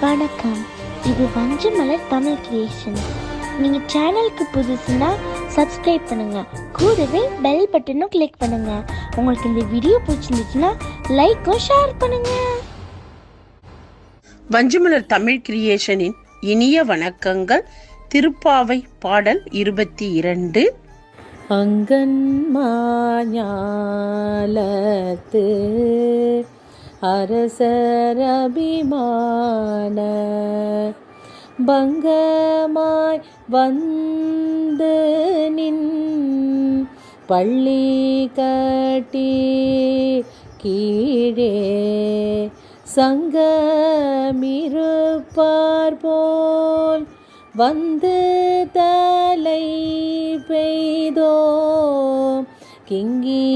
வணக்கம். இது வஞ்சமலர் தமிழ் கிரியேஷன் நீங்கள் சேனலுக்கு புதுசுன்னா சப்ஸ்கிரைப் பண்ணுங்க. கூடவே பெல் பட்டனும் கிளிக் பண்ணுங்க. உங்களுக்கு இந்த வீடியோ பிடிச்சிருந்துச்சுன்னா லைக்கும் ஷேர் பண்ணுங்க. வஞ்சுமலர் தமிழ் கிரியேஷனின் இனிய வணக்கங்கள். திருப்பாவை பாடல் இருபத்தி இரண்டு. அங்கன்மாஞாலத்து அரசரபிமான பங்கமாய் வந்து நின் பள்ளி கட்டி கீழே சங்கமிருப்பார் போல் வந்து தலை பெய்தோ கிங்கி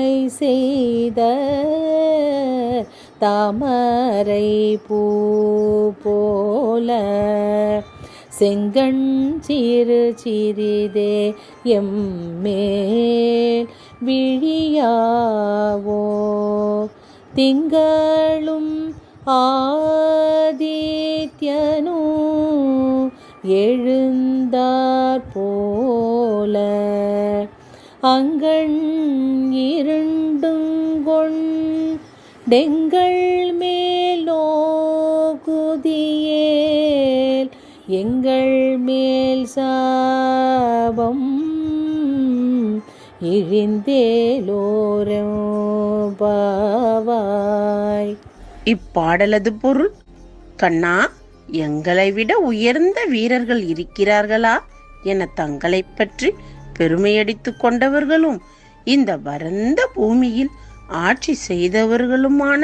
கிங்கினிவாய் செய்த தாமரை பூ போல செங்கண் சிறு சிறிதே எம்மேல் விழியாவோ? திங்களும் ஆதித்யனும் எழுந்தார் போல அங்கண் இருண்டுங்கொண்டெங்கள் மேலோகுதியேல் எங்கள் மேல் சாபம் இழிந்தேலோரம் பாவாய். இப்பாடலது பொருள் கண்ணா எங்களை விட உயர்ந்த வீரர்கள் இருக்கிறார்களா? என தங்களை பற்றி பெருமையடித்துக் கொண்டவர்களும் இந்த பரந்த பூமியில் ஆட்சி செய்தவர்களுமான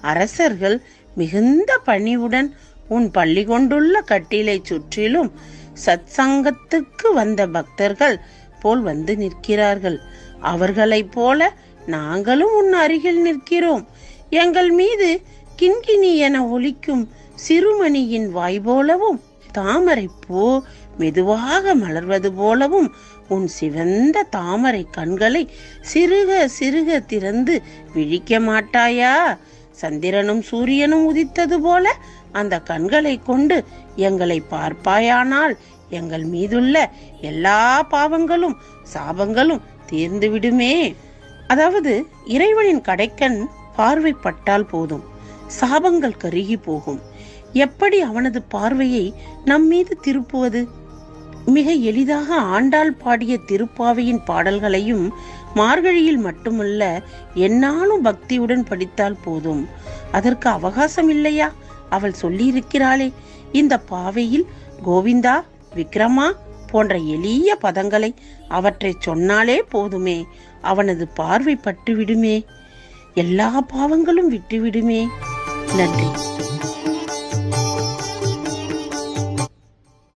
அரசர்கள் மிகுந்த பணிவுடன் உன் பள்ளி கொண்டுள்ள கட்டிலை சுற்றிலும் சத்சங்கத்துக்கு வந்த பக்தர்கள் போல் வந்து நிற்கிறார்கள். அவர்களைப் போல நாங்களும் உன் அருகில் நிற்கிறோம். எங்கள் மீது கிண்கிணி என ஒலிக்கும் சிறுமணியின் வாய் போலவும் தாமரை பூ மெதுவாக மலர்வது போலவும் உன் சிவந்த தாமரை கண்களை சிறுக சிறுக திறந்து விழிக்க மாட்டாயா? சந்திரனும் சூரியனும் உதித்தது போல அந்த கண்களை கொண்டு எங்களை பார்ப்பாயானால் எங்கள் மீதுள்ள எல்லா பாவங்களும் சாபங்களும் தீர்ந்து விடுமே. அதாவது இறைவனின் கடைக்கண் பார்வைப்பட்டால் போதும் சாபங்கள் கருகி போகும். எப்படி அவனது பார்வையை நம் மீது திருப்புவது? மிக எளிதாக ஆண்டாள் பாடிய திருப்பாவையின் பாடல்களையும் மார்கழியில் மட்டுமல்ல என்னாலும் பக்தியுடன் படித்தால் போதும். அதற்கு அவகாசம் இல்லையா? அவள் சொல்லியிருக்கிறாளே. இந்த பாவையில் கோவிந்தா விக்ரமா போன்ற எளிய பதங்களை அவற்றை சொன்னாலே போதுமே. அவனது பார்வை பட்டுவிடுமே. எல்லா பாவங்களும் விட்டுவிடுமே. நன்றி.